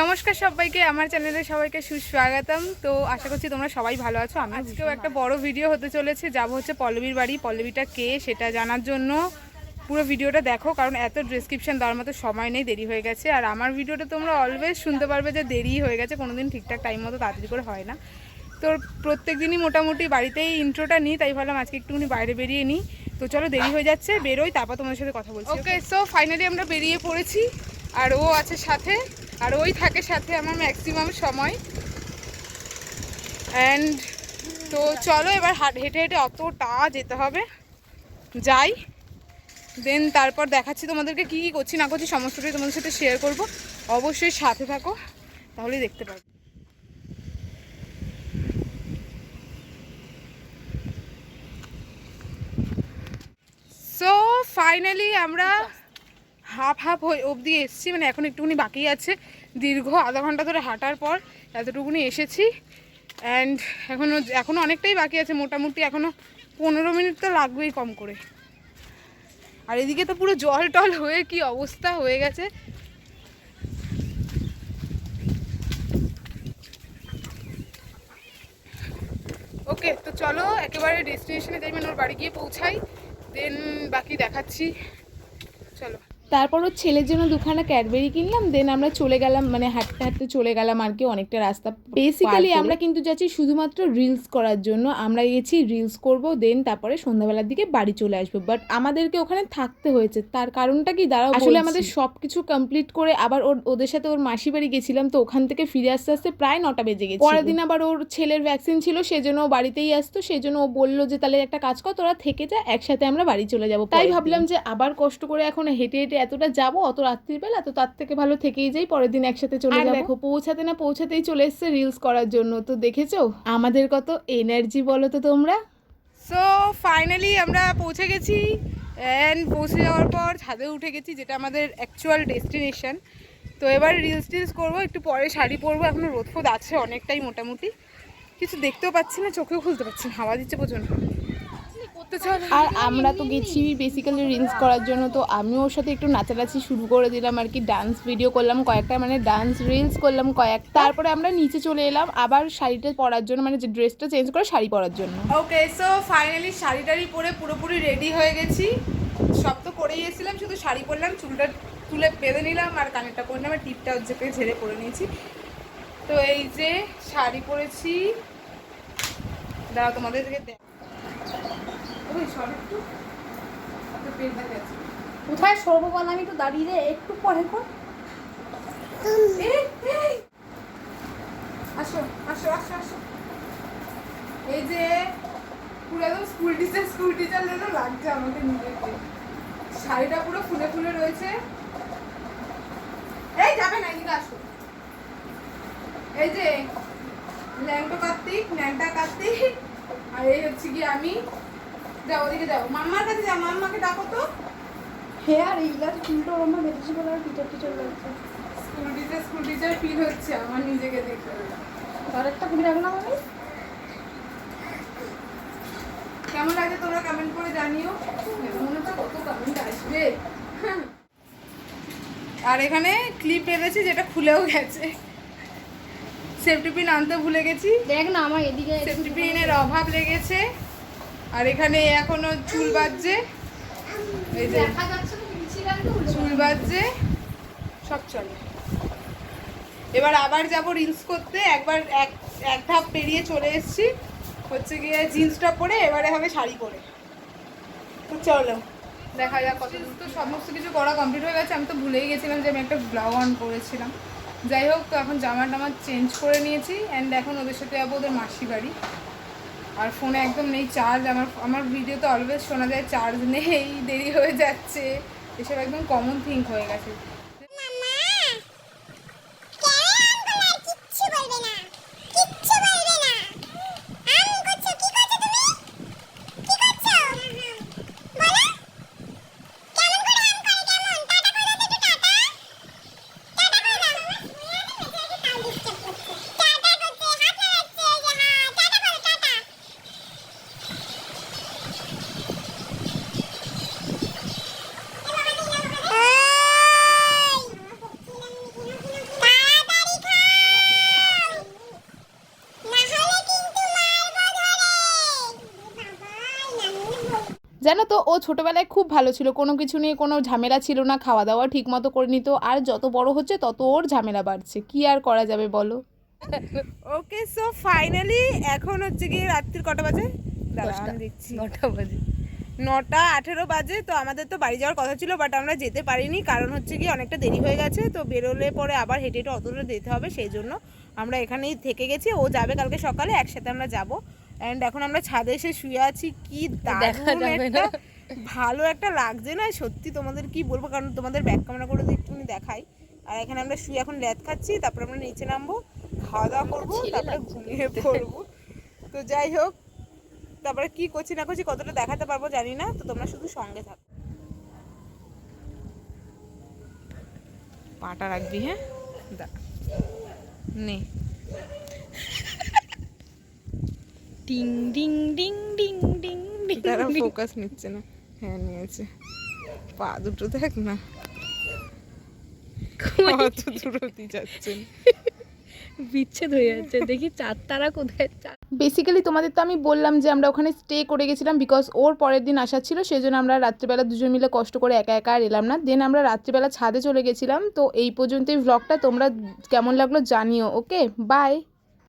নমস্কার সবাইকে আমার চ্যানেলে সবাইকে সুস্বাগতম। তো আশা করছি তোমরা সবাই ভালো আছো। আমি আজকেও একটা বড় ভিডিও হতে চলেছে। যাব হচ্ছে পল্লবীর বাড়ি। পল্লবীটা কে সেটা জানার জন্য পুরো ভিডিওটা দেখো কারণ এত ডিসক্রিপশন দেওয়ার মতো সময় নেই দেরি হয়ে গেছে। আর আমার ভিডিওটা তোমরা অলওয়েজ শুনতে পারবে যে দেরি হয়ে গেছে কোনোদিন ঠিকঠাক টাইম মতো তাড়াতাড়ি করে হয় না। তো প্রত্যেক দিনই মোটামুটি বাড়িতেই ইন্ট্রোটা নিই তাই ভাবলাম আজকে একটুখানি বাইরে বেরিয়ে নিই। তো চলো দেরি হয়ে যাচ্ছে বেরোই তারপর তোমাদের সাথে কথা বলছি ওকে সো ফাইনালি আমরা বেরিয়ে পড়েছি আর ও আছে সাথে। আর ওই থাকে সাথে আমার ম্যাক্সিমাম সময়। অ্যান্ড তো চলো এবার হাট, হেঁটে অতটা যেতে হবে। যাই দেন তারপর দেখাচ্ছি তোমাদেরকে কী কী করছি, না করছি সমস্তটাই তোমাদের সাথে শেয়ার করব। অবশ্যই সাথে থাকো, তাহলেই দেখতে পারবে। সো ফাইনালি আমরা হাফ হাফ হয়ে অবধি এসেছি মানে এখন একটুখানি বাকি আছে। দীর্ঘ আধা ঘণ্টা ধরে হাঁটার পর এতটুকুনি এসেছি। অ্যান্ড এখনও এখনও অনেকটাই বাকি আছে, মোটামুটি এখনও পনেরো মিনিট তো লাগবেই কম করে। আর এদিকে তো পুরো জল টল হয়ে কি অবস্থা হয়ে গেছে। ওকে, তো চলো, একেবারে ডেস্টিনেশনে যাই মানে ওর বাড়ি গিয়ে পৌঁছাই দেন বাকি দেখাচ্ছি। চলো। তারপর ওর ছেলের জন্য দুখানা ক্যাডবেরি কিনলাম দেন আমরা চলে গেলাম মানে হাঁটতে হাঁটতে চলে গেলাম আর কি অনেকটা রাস্তা বেসিক্যালি আমরা কিন্তু যাচ্ছি শুধুমাত্র রিলস করার জন্য। আমরা গেছি রিলস করব দেন তারপরে সন্ধ্যাবেলার দিকে বাড়ি চলে আসব। বাট আমাদেরকে ওখানে থাকতে হয়েছে। তার কারণটা কি? দাঁড়াও আসলে আমাদের সব কিছু কমপ্লিট করে আবার ওর ওদের সাথে ওর মাসি বাড়ি গেছিলাম তো ওখান থেকে ফিরে আসতে আসতে প্রায় নটা বেজে গেছে পরের দিন আবার ওর ছেলের ভ্যাকসিন ছিল সেজন্য ও বাড়িতেই আসতো সেজন্য ও বলল যে তাহলে একটা কাজ কর তোরা থেকে যা একসাথে আমরা বাড়ি চলে যাব তাই ভাবলাম যে আবার কষ্ট করে এখন হেঁটে হেঁটে এতটা যাব অত রাত্রিবেলা তো তার থেকে ভালো থেকেই যাই পরের দিন একসাথে চলে যাব। দেখো পৌঁছাতে না পৌঁছাতেই চলে এসছে রিলস করার জন্য। তো দেখেছ? আমাদের কত এনার্জি বলো তো তোমরা? সো ফাইনালি আমরা পৌঁছে গেছি। অ্যান্ড পৌঁছে যাওয়ার পর ছাদে উঠে গেছি যেটা আমাদের অ্যাকচুয়াল ডেস্টিনেশন তো এবার রিলস টিলস করব একটু পরে শাড়ি পরবো। এখনও রোদ ফোদ আছে অনেকটাই মোটামুটি। কিছু দেখতেও পাচ্ছি না চোখেও খুলতে পারছি না হাওয়া দিচ্ছে প্রচণ্ড। আর আমরা তো গেছি বেসিক্যালি রিলস করার জন্য তো আমি ওর সাথে একটু নাচানাচি শুরু করে দিলাম আর কি ডান্স ভিডিও করলাম কয়েকটা মানে ডান্স রিলস করলাম কয়েক তারপরে আমরা নিচে চলে এলাম আবার শাড়িটা পরার জন্য মানে যে ড্রেসটা চেঞ্জ করে শাড়ি পরার জন্য। ওকে সো ফাইনালি শাড়ি টাড়ি পরে পুরোপুরি রেডি হয়ে গেছি। সব তো করেই এসেছিলাম শুধু শাড়ি পরলাম চুলটা তুলে বেঁধে নিলাম আর কানেরটা পরে নিলাম আর টিপটা হচ্ছে ঝেড়ে পরে নিয়েছি। তো এই যে শাড়ি পরেছি দাঁড়া তোমাদেরকে দেখ ওই সর একটু এত পেট দেখা যাচ্ছে। কোথায় সরবো বল আমি তো দাঁড়িয়ে রে একটু পরে কর। আসো আসো আসো আসো। এই যে পুরো একদম স্কুল টিচার স্কুল টিচার যেন লাগছে আমাকে নিজেকে। শাড়িটা পুরো ফুলে ফুলে রয়েছে। এই যাবে না এদিকে আসো। এই যে ল্যাংটো কার্তিক ন্যাংটা কার্তিক। আর এই হচ্ছে কি আমি। যাও ওদিকে যাও মাম্মার কাছে যাও মাম্মাকে ডাকো তো। হে আর বেঁধেছে বলে আর টিচার টিচার লাগছে school teacher school teacher feel হচ্ছে আমার নিজেকে দেখে আর একটা রাখলাম আমি। কেমন লাগে তোমরা কমেন্ট করে জানিও। মনে হচ্ছে কত কমেন্ট আসবে। আর এখানে ক্লিপ বেঁধেছি যেটা খুলেও গেছে। সেফটি পিন আনতে ভুলে গেছি। দেখ না আমার এদিকে সেফটি পিনের অভাব লেগেছে। আর এখানে এখনও চুল বাজছে। এই যে চুল বাজছে। সব চলে। এবার আবার যাব রিলস করতে। একবার এক এক ধাপ পেরিয়ে চলে এসেছি। হচ্ছে গিয়ে জিন্সটা পরে এবারে হবে শাড়ি পরে। তো চলো দেখা যাক কত তো সমস্ত কিছু করা কমপ্লিট হয়ে গেছে। আমি তো ভুলেই গেছিলাম যে আমি একটা ব্লগ অন করেছিলাম যাই হোক তো এখন জামা টামা চেঞ্জ করে নিয়েছি। অ্যান্ড এখন ওদের সাথে যাব ওদের মাসি বাড়ি। আর ফোনে একদম নেই চার্জ আমার আমার ভিডিওতে অলওয়েজ শোনা যায় চার্জ নেই, দেরি হয়ে যাচ্ছে। এসব একদম কমন থিঙ্ক হয়ে গেছে কিচ্ছু বলবে না কিচ্ছু বলবে না আম করছ কি করছ তুমি কি করছ বলো কেমন করে আম করে কেমন টাটা করে দাও তো টাটা টাটা করে দাও টাটা করছে হাত নাড়াচ্ছে যে হ্যাঁ টাটা করো টাটা এ বাবা দিন জানো তো ও ছোটোবেলায় খুব ভালো ছিল। কোনো কিছু নিয়ে কোনো ঝামেলা ছিল না খাওয়া দাওয়া ঠিক মতো করে নিত। আর যত বড় হচ্ছে তত ওর ঝামেলা বাড়ছে। কি আর করা যাবে বলো? ওকে সো ফাইনালি এখন হচ্ছে গিয়ে রাত্রির কটা বাজে? দেখছি। নটা বাজে। নটা আঠেরো বাজে তো আমাদের তো বাড়ি যাওয়ার কথা ছিল বাট আমরা যেতে পারিনি। কারণ হচ্ছে কি অনেকটা দেরি হয়ে গেছে তো বেরোলে পরে আবার হেঁটে হেঁটে অতটা যেতে হবে সেই জন্য আমরা এখানেই থেকে গেছি। ও যাবে কালকে সকালে একসাথে আমরা যাব। অ্যান্ড এখন আমরা ছাদে এসে শুয়ে আছি। কি দারুণ যাবে একটা ভালো একটা লাগছে না। সত্যি তোমাদের কি বলব? কারণ তোমাদের ব্যাক ক্যামেরা করে একটুখানি দেখাই। আর এখানে আমরা শুয়ে এখন ল্যাদ খাচ্ছি। তারপর আমরা নিচে নামবো খাওয়া দাওয়া করব তারপরে ঘুমিয়ে পড়ব। তো যাই হোক তারপরে কি করছি না করছি কতটা দেখাতে পারব জানি না। তো তোমরা শুধু সঙ্গে থাকো। পাটা রাখবি হ্যাঁ? দাঁড়া নে। Ding ding ding ding ding ding তারা ফোকাস নিচ্ছে না। হ্যাঁ নিয়েছে। পা দুটো দেখ না। কত দূর অব্দি যাচ্ছেন বিচ্ছেদ হয়ে যাচ্ছে। দেখি চার তারা কোথায়? চার বেসিক্যালি তোমাদের তো আমি বললাম যে আমরা ওখানে স্টে করে গেছিলাম বিকজ ওর পরের দিন আসার ছিল সেই জন্য আমরা রাত্রিবেলা দুজন মিলে কষ্ট করে একা একা আর এলাম না। দেন আমরা রাত্রিবেলা ছাদে চলে গেছিলাম। তো এই পর্যন্তই ভ্লগটা তোমরা কেমন লাগল জানিও ওকে বাই